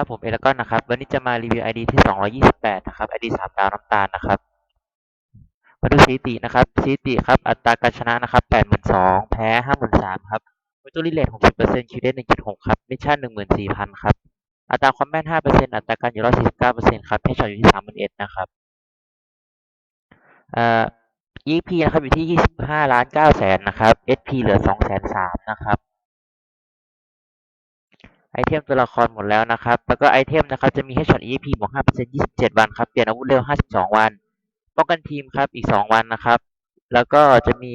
ครับผมเอลกอนนะครับ วันนี้จะมารีวิว ID ที่ 228 นะครับ ID สามดาวน้ำตาลนะครับ มาดูสถิตินะครับสถิติครับ อัตราการชนะนะครับ 82,000 แพ้ 53,000 ครับวิต u รีเลท60%คิวเดน1.6 ครับ มิชชั่น 14,000 ครับ อัตราความแม่น 5%อัตราการอยู่รอด49%ครับเพชช็อตอยู่ที่ 31,000 นะครับเอ่อ EP นะครับ อยู่ที่ 25 ล้าน9แสนนะครับ SP เหลือ2แสน3นะครับ ไอเทมตัวละครหมดแล้วนะครับ แล้วก็ไอเทมนะครับจะมี Headshot EAP บวก5% 27 วันครับ เปลี่ยนอาวุธเร็ว 52 วัน ป้องกันทีมครับ อีก 2 วันนะครับ แล้วก็จะมี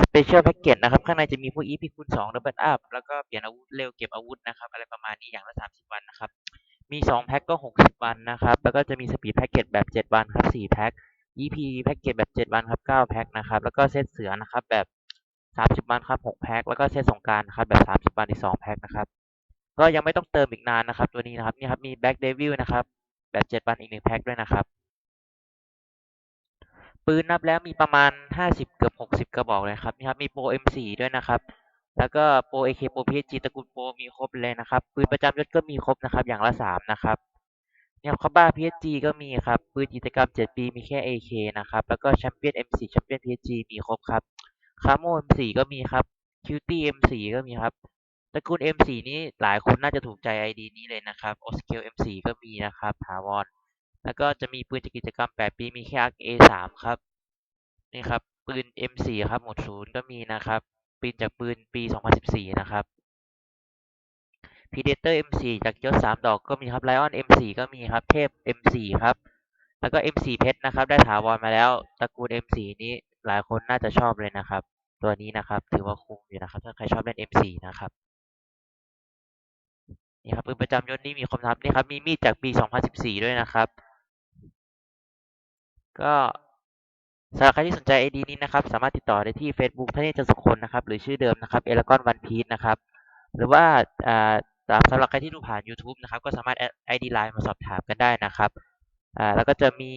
Special Package นะครับ ข้างในจะมีพวก EP คูณ2 Double Up แล้วก็เปลี่ยนอาวุธเร็วเก็บอาวุธนะครับ อะไรประมาณนี้อย่างละ 30 วันนะครับ มี 2 แพ็คก็ 60 วันนะครับ แล้วก็จะมี Speed Package แบบ 7 วันครับ 4 แพ็ค EP Package แบบ 7 วันครับ 9 แพ็คนะครับ แล้วก็เซตเสือนะครับแบบ 30 วันครับ 6 แพ็ค แล้วก็เซตสงการนะครับแบบ 30 วันอีก 2 แพ็คนะครับ ก็ยังไม่ต้องเติมอีกนานนะครับ ตัวนี้นะครับนี่ครับมี Black Devil นะครับแบบ7วันอีก1แพ็คด้วยนะครับ ปืนนับแล้วมีประมาณ50เกือบ60กระบอกเลยครับนี่ครับมีโปร M4 ด้วยนะครับ แล้วก็โปร AK โปร PSG ตระกูลโปรมีครบเลยนะครับ ปืนประจำยศก็มีครบนะครับ อย่างละ3นะครับเนี่ยคอบ้า PSG ก็มีครับ ปืนกิจกรรม 7 ปีมีแค่ AK นะครับ แล้วก็แชมเปี้ยน M4 แชมเปี้ยน PSG มีครบครับคาโม M4 ก็มีครับ Cutie M4 ก็มีครับ ตระกูล M4 นี้หลายคนน่าจะถูกใจ ID นี้เลยนะครับ o s c a l e M4 ก็มีนะครับถาวรแล้วก็จะมีปืนจากกิจกรรม 8 ปีมีแค่ ARC A3 ครับนี่ครับปืน M4 ครับหมดศูนย์ก็มีนะครับปืนจากปืนปี 2014 นะครับ Predator M4 จากยศ3ดอกก็มีครับ Lion M4 ก็มีครับ เทพ M4 ครับ แล้วก็ M4 เพชรนะครับ ได้ถาวรมาแล้ว ตระกูล M4 นี้หลายคนน่าจะชอบเลยนะครับ ตัวนี้นะครับ ถือว่าคุ้มอยู่นะครับ ถ้าใครชอบเล่น M4 นะครับ นี่ครับปืนประจำยศนี่มีคมทับนี่ครับมีมีดจากปี 2014 ด้วยนะครับ ก็สำหรับใครที่สนใจ ID นี้นะครับ สามารถติดต่อได้ที่ Facebook ท่านนี้จะสุคนนะครับ หรือชื่อเดิมนะครับเอลกอนวันพีชนะครับ หรือว่าอ่าสำหรับใครที่ดูผ่าน YouTube นะครับ ก็สามารถ ID Line มาสอบถามกันได้นะครับอ่าแล้วก็จะมี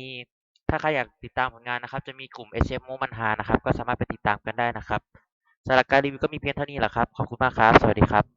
ถ้าใครอยากติดตามผลงานนะครับ จะมีกลุ่ม HM โมมันฮานะครับ ก็สามารถไปติดตามกันได้นะครับสำหรับการรีวิวก็มีเพียงเท่านี้แหละครับ ขอบคุณมากครับ สวัสดีครับ